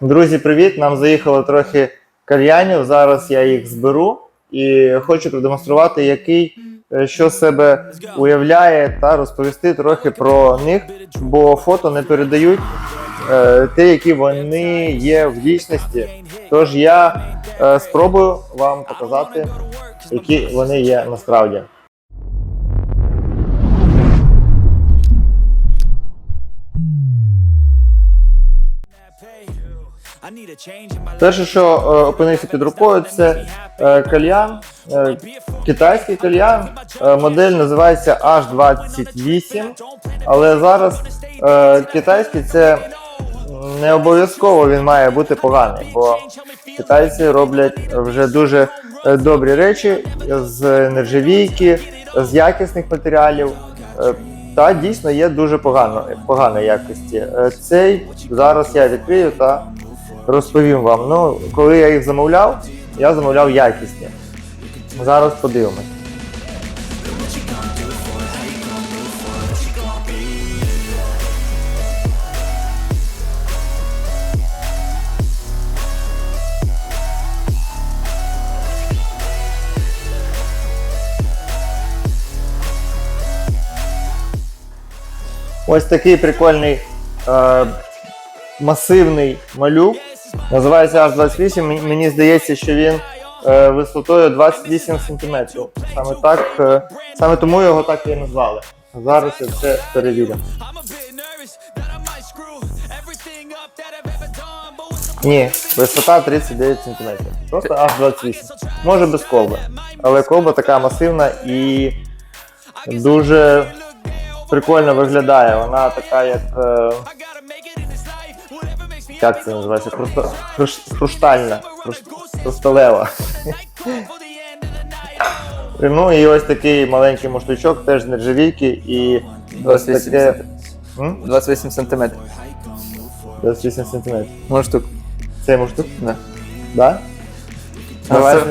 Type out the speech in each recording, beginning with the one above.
Друзі, привіт! Нам заїхало трохи кальянів. Зараз я їх зберу і хочу продемонструвати, який е, що себе уявляє, та розповісти трохи про них, бо фото не передають е, те, які вони є в дійсності. Тож я е, спробую вам показати, які вони є насправді. Перше, що е, опинився під рукою, це е, кальян, е, китайський кальян. Модель називається H28, але зараз китайський це не обов'язково він має бути поганий, бо китайці роблять вже дуже добрі речі з нержавійки, з якісних матеріалів. Та дійсно є дуже погано, поганої якості. Цей зараз я відкрию та розповім вам. Ну, коли я їх замовляв, я замовляв якісні. Зараз подивимось. Ось такий прикольний е, масивний малюк. Називається H28. Мені- Мені здається, що він е, висотою 28 см. Саме так, е, саме тому його так і назвали. Зараз я це перевірю. Ні, висота 39 см. Просто H28. Може без колби. Але колба така масивна і дуже прикольно виглядає. Вона така, як. Як це називається? Хрусто- хрущ- хрустальна, хрущ- хрусталева. Ну і ось такий маленький муштучок, теж з нержавійки і ось 28 таке. 28 сантиметрів. 28 см. Ну штук. Цей муштук? Да. Да? А Давай.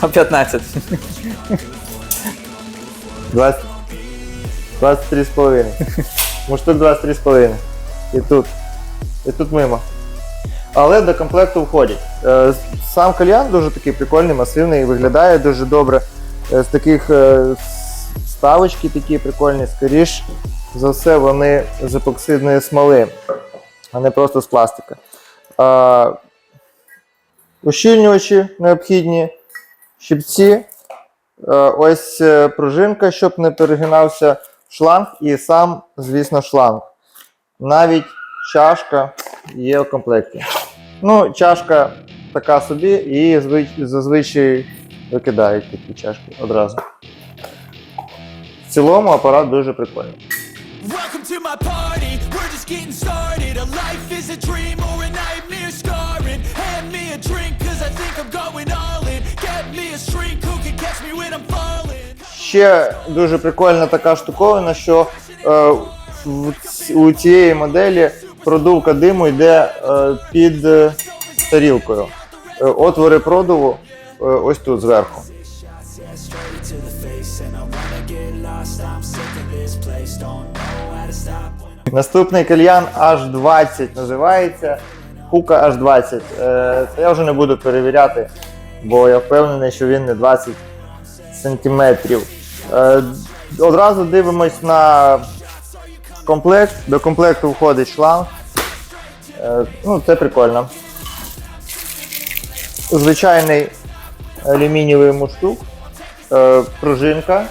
А 15. 20. 23,5. Муштук 23,5. І тут. І тут мимо. Але до комплекту входять. Е, Сам кальян дуже такий прикольний, масивний, виглядає дуже добре. Е, З таких е, ставочки такі прикольні, скоріш за все, вони з епоксидної смоли, а не просто з пластика. Ущільнювачі необхідні, щипці, ось пружинка, щоб не перегинався шланг, і сам, звісно, шланг. Навіть чашка є в комплекті. Ну, чашка така собі, і зазвичай викидають такі чашки одразу. В цілому апарат дуже прикольний. A life is a dream or nightmare. Ще дуже прикольна така штуковина, що е, в у цієї моделі продувка диму йде е, під е, тарілкою. Е, отвори продуву ось тут зверху. Наступний кальян H20 називається. Хука H20. Е, Це я вже не буду перевіряти, бо я впевнений, що він не 20 сантиметрів. Одразу дивимось на комплект. До комплекту входить шланг. Е, Ну, це прикольно. Звичайний алюмінієвий муштук, е, пружинка.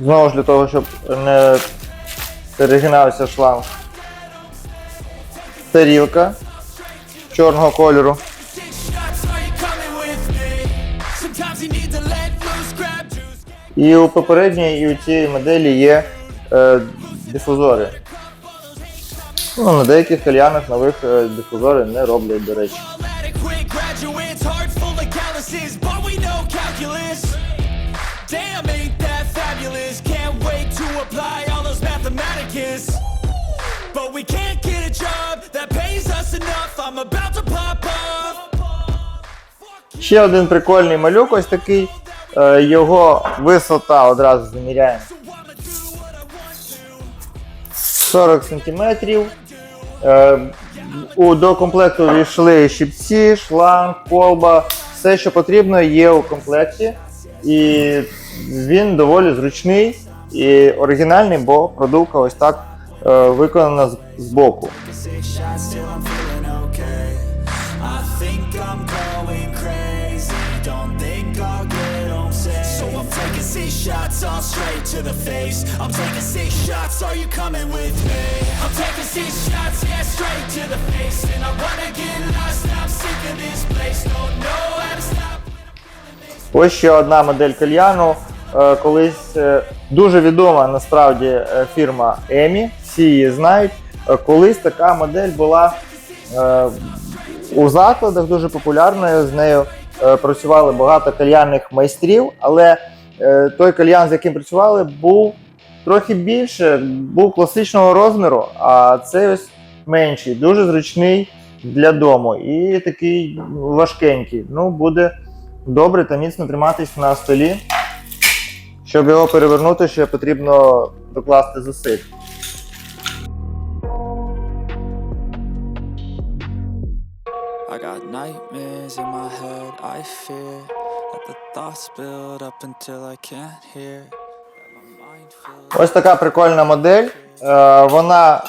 Знову ж для того, щоб не перегинався шланг. Тарілка чорного кольору. І у попередньої, і у цієї моделі є е, дифузори. Ну, на деяких кальянах нових е, дифузори не роблять, до речі. Ще один прикольний малюк, ось такий. Е, його висота одразу заміряємо. 40 см. Е, до комплекту війшли щипці, шланг, колба, все, що потрібно, є у комплекті. І він доволі зручний і оригінальний, бо продувка ось так е, виконана з боку. I'm sick of this place. Don't know how to stop. Ось ще одна модель кальяну. Е, Колись е, дуже відома насправді е, фірма Емі, всі її знають. Колись така модель була у закладах дуже популярною. З нею працювали багато кальянних майстрів, але той кальян, з яким працювали, був трохи більше, був класичного розміру, а цей ось менший, дуже зручний для дому і такий важкенький. Ну, буде добре та міцно триматись на столі. Щоб його перевернути, ще потрібно докласти зусиль. I got nightmares in my head, I fear Ось така прикольна модель. Е, Вона е,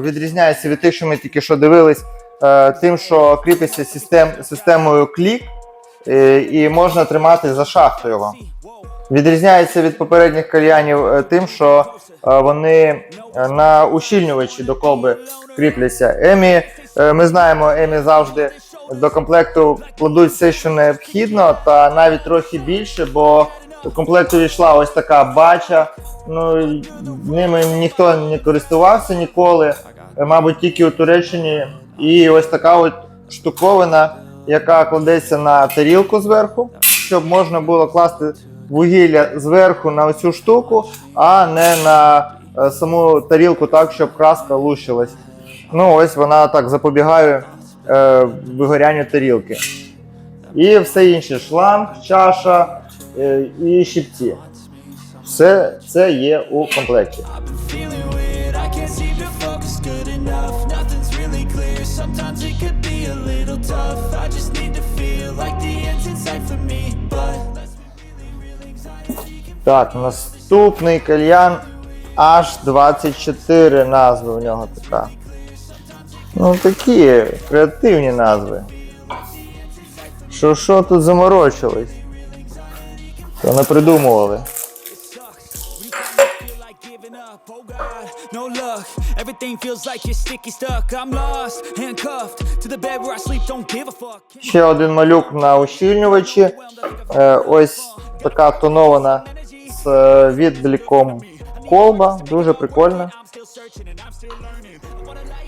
відрізняється від тих, що ми тільки що дивились, е, тим, що кріпиться систем, системою клік і можна тримати за шахту його. Відрізняється від попередніх кальянів тим, що вони на ущільнювачі до колби кріпляться. Емі, ми знаємо, Емі завжди до комплекту кладуть все, що необхідно, та навіть трохи більше, бо у комплекту війшла ось така бача. Ну ними ніхто не користувався ніколи, мабуть, тільки у Туреччині. І ось така от штуковина, яка кладеться на тарілку зверху, щоб можна було класти вугілля зверху на оцю штуку, а не на е, саму тарілку так, щоб краска лущилась. Ну, ось вона так запобігає е, вигорянню тарілки. І все інше: шланг, чаша е, і щипці. Все це є у комплекті. I've been feeling weird, I can't seem to focus good enough. Nothing's really clear, sometimes it could be a little tough. I just need to feel like the end's in sight for me. But let's be really real, anxiety can Так, наступний кальян аж 24 назви у нього така. Ну такі креативні назви. Що що тут заморочились? То не придумували. no luck. Everything feels like you're sticky stuck. I'm lost, handcuffed to the bed where I sleep. Don't give a fuck. Ще один малюк на ущільнювачі. Е, ось така тонована з е, відліком колба. Дуже прикольна.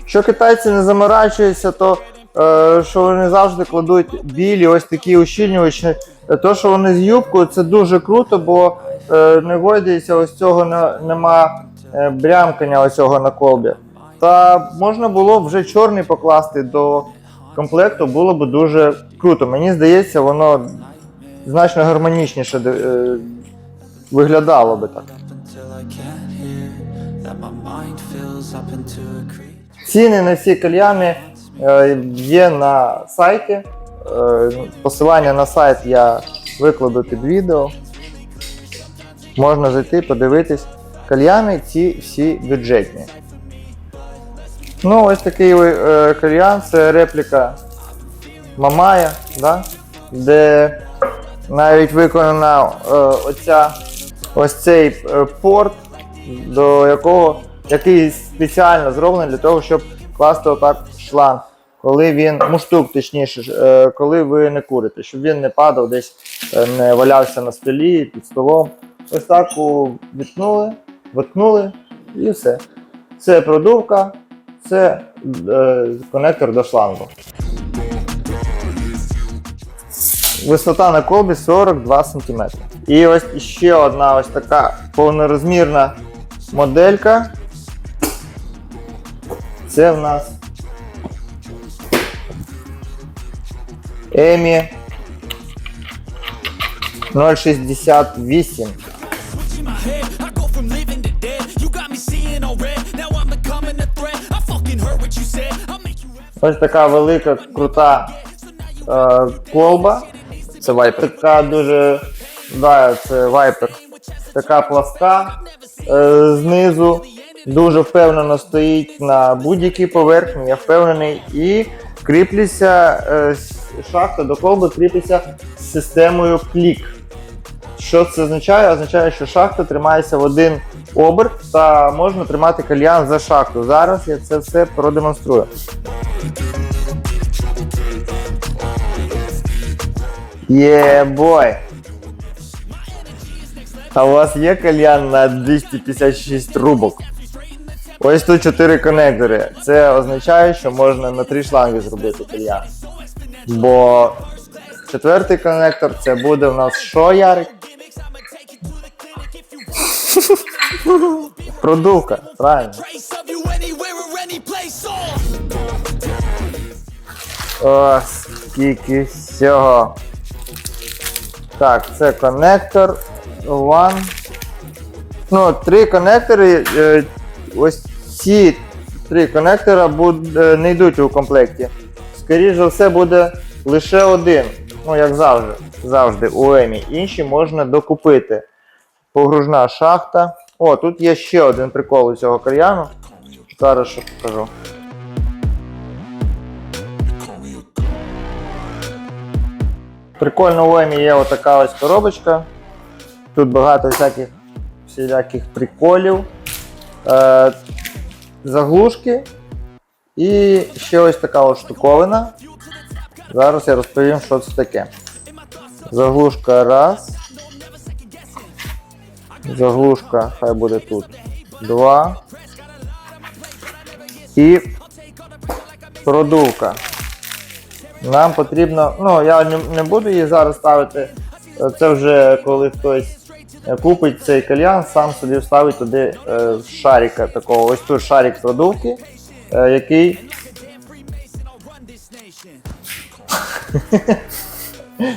Що китайці не заморачуються, то е, що вони завжди кладуть білі ось такі ущільнювачі. То, що вони з юбкою, це дуже круто, бо е, не гойдається ось цього не- нема е, брямкання ось цього на колбі. Та можна було б вже чорний покласти до комплекту, було б дуже круто. Мені здається, воно значно гармонічніше е, виглядало би так. Ціни на ці кальяни е, є на сайті. Е, Посилання на сайт я викладу під відео. Можна зайти, подивитись. Кальяни ці всі бюджетні. Ну, ось такий е, кальян, це репліка Мамая, да? де навіть виконана оця, ось цей порт, до якого який спеціально зроблений для того, щоб класти отак шланг, коли він, муштук точніше, е, коли ви не курите, щоб він не падав десь, е, не валявся на столі, під столом. Ось так відкнули, воткнули і все. Це продувка, це е, конектор до шлангу. Висота на колбі 42 см. І ось ще одна ось така повнорозмірна моделька. Це в нас Емі 068. Switching my head, I go from living to dead. You got me seeing all red. Now I'm becoming a threat. I fucking heard what you said. I'll make you. Ось така велика, крута е, колба. Це вайпер. Така дуже. Да, це вайпер. Така пласка е, знизу. Дуже впевнено стоїть на будь-якій поверхні, я впевнений. І кріплюся, е, шахта до колби кріпиться системою клік. Що це означає? Означає, що шахта тримається в один оберт та можна тримати кальян за шахту. Зараз я це все продемонструю. Є бой! А у вас є кальян на 256 трубок? Ось тут 4 конектори. Це означає, що можна на 3 шланги зробити кальян. Бо четвертий конектор це буде в нас що, Ярик? Продувка, правильно. О, скільки всього. Так, це коннектор. One. Ну, три коннектори. е, Ось ці три коннектора буд- е, не йдуть у комплекті. Скоріше за все, буде лише один. Ну, як завжди. Завжди у Емі. Інші можна докупити. Погружна шахта. О, тут є ще один прикол у цього кальяну. Зараз що покажу. Прикольно у Емі є отака ось коробочка. Тут багато всяких всіляких приколів. Е, заглушки. І ще ось така ось штуковина. Зараз я розповім, що це таке. Заглушка раз. Заглушка, хай буде тут. Два. І продувка. Нам потрібно, ну я не, буду її зараз ставити. Це вже коли хтось купить цей кальян, сам собі вставить туди е, шарика такого. Ось тут шарик продувки, е, який.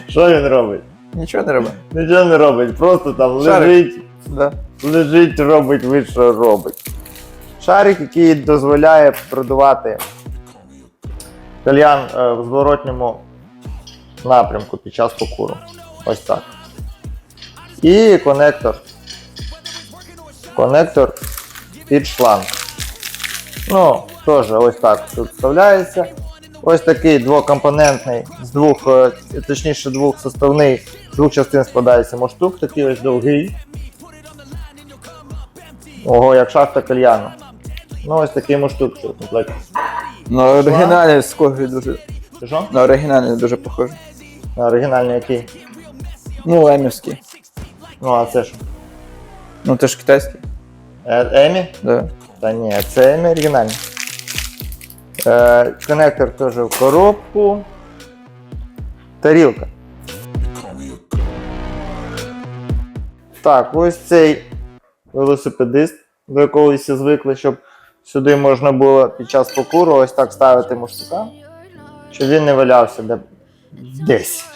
Що він робить? Нічого не робить. Нічого не робить, просто там Шарик. лежить, Да. лежить, робить, ви що робить. Шарик, який дозволяє продувати кальян е, в зворотньому напрямку під час покуру. Ось так. І конектор. Конектор під шланг. Ну, теж ось так тут вставляється. Ось такий двокомпонентний, з двох, е, точніше двох составний, з двох частин складається моштук, такий ось довгий. Ого, як шахта кальяну. Ну, ось такий моштук, що в комплекті. На оригіналі схожий дуже. Що? На оригіналі дуже похожий. А Оригінальний який? Ну, емівський. Ну, а це що? Ну, це ж китайський. Е, Емі? Да. Та ні, це Емі оригінальний. Е, коннектор теж в коробку. Тарілка. Так, ось цей велосипедист, до якого всі звикли, щоб сюди можна було під час покуру ось так ставити муштука, щоб він не валявся де, десь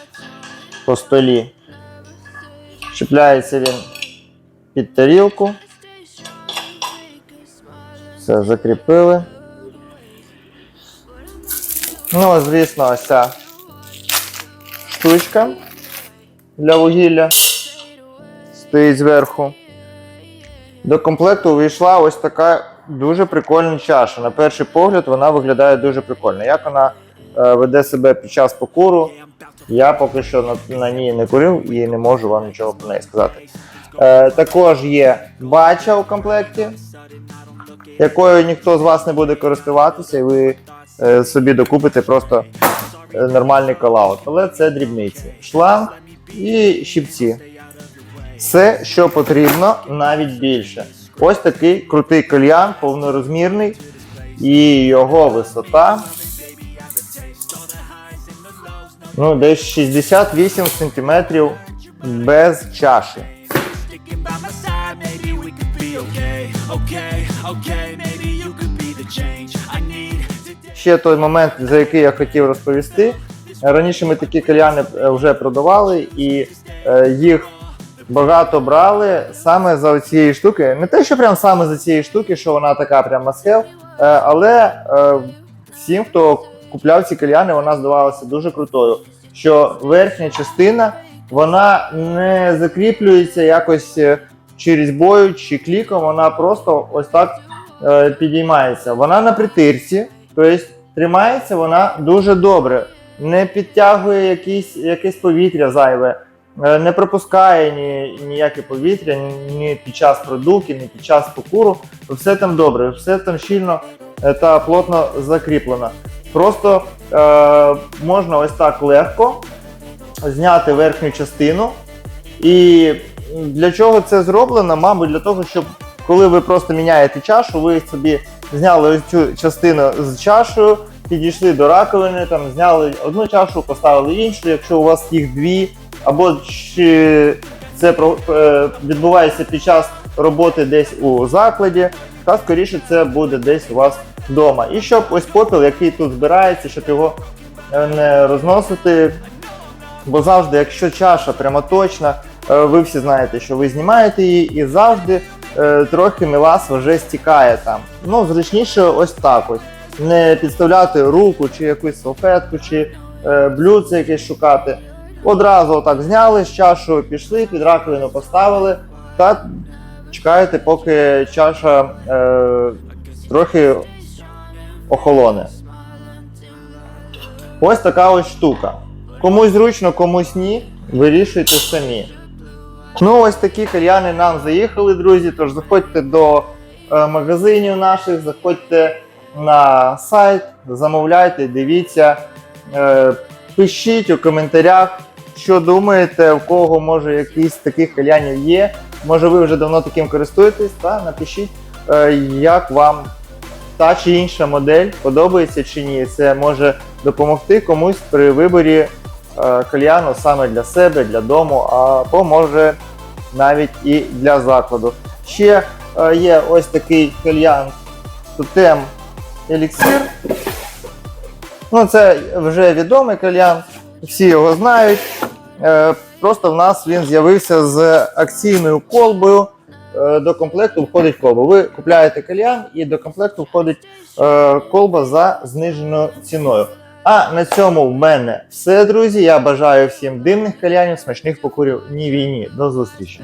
по столі. Чіпляється він під тарілку. Все, закріпили. Ну, звісно, ось ця штучка для вугілля стоїть зверху. До комплекту увійшла ось така дуже прикольна чаша. На перший погляд вона виглядає дуже прикольно. Як вона е, веде себе під час покуру, я поки що на, на ній не курив і не можу вам нічого про неї сказати. Е, також є бача у комплекті, якою ніхто з вас не буде користуватися, і ви е, собі докупите просто е, нормальний колаут. Але це дрібниці. Шланг і щипці. Все, що потрібно, навіть більше. Ось такий крутий кальян, повнорозмірний, і його висота. Ну, десь 68 см без чаші. Ще той момент, за який я хотів розповісти. Раніше ми такі кальяни е, вже продавали, і е, їх багато брали саме за цієї штуки. Не те, що прям саме за цієї штуки, що вона така прям масхел, е, але всім, хто купляв ці кальяни, вона здавалася дуже крутою. Що верхня частина вона не закріплюється якось е, чи різьбою, чи кліком, вона просто ось так е, підіймається. Вона на притирці, тобто тримається вона дуже добре, не підтягує якісь, якесь повітря зайве, е, не пропускає ні, ніяке повітря ні, ні під час продувки, ні під час покуру. Все там добре, все там щільно е, та плотно закріплено. Просто е, можна ось так легко зняти верхню частину. І для чого це зроблено? Мабуть, для того, щоб коли ви просто міняєте чашу, ви собі зняли ось цю частину з чашею, підійшли до раковини, там зняли одну чашу, поставили іншу. Якщо у вас їх дві, або чи це е, відбувається під час роботи десь у закладі, та скоріше це буде десь у вас вдома. І щоб ось попіл, який тут збирається, щоб його е, не розносити. Бо завжди, якщо чаша прямоточна, е, ви всі знаєте, що ви знімаєте її, і завжди е, трохи мелас вже стікає там. Ну, зручніше ось так ось. Не підставляти руку чи якусь салфетку, чи блюдце якесь шукати. Одразу отак зняли з чашою, пішли, під раковину поставили та чекаєте, поки чаша е, трохи охолоне. Ось така ось штука. Комусь зручно, комусь ні. Вирішуйте самі. Ну, ось такі кальяни нам заїхали, друзі. Тож заходьте до е, магазинів наших, заходьте на сайт, замовляйте, дивіться, е, пишіть у коментарях, що думаєте, в кого може якийсь з таких кальянів є. Може ви вже давно таким користуєтесь, та напишіть, е, як вам та чи інша модель подобається чи ні. Це може допомогти комусь при виборі е, кальяну саме для себе, для дому, або може навіть і для закладу. Ще е, є ось такий кальян Тотем Еліксир. Ну, це вже відомий кальян, всі його знають. Просто в нас він з'явився з акційною колбою. Е, До комплекту входить колба. Ви купляєте кальян і до комплекту входить е, колба за зниженою ціною. А на цьому в мене все, друзі. Я бажаю всім димних кальянів, смачних покурів ні війні. До зустрічі.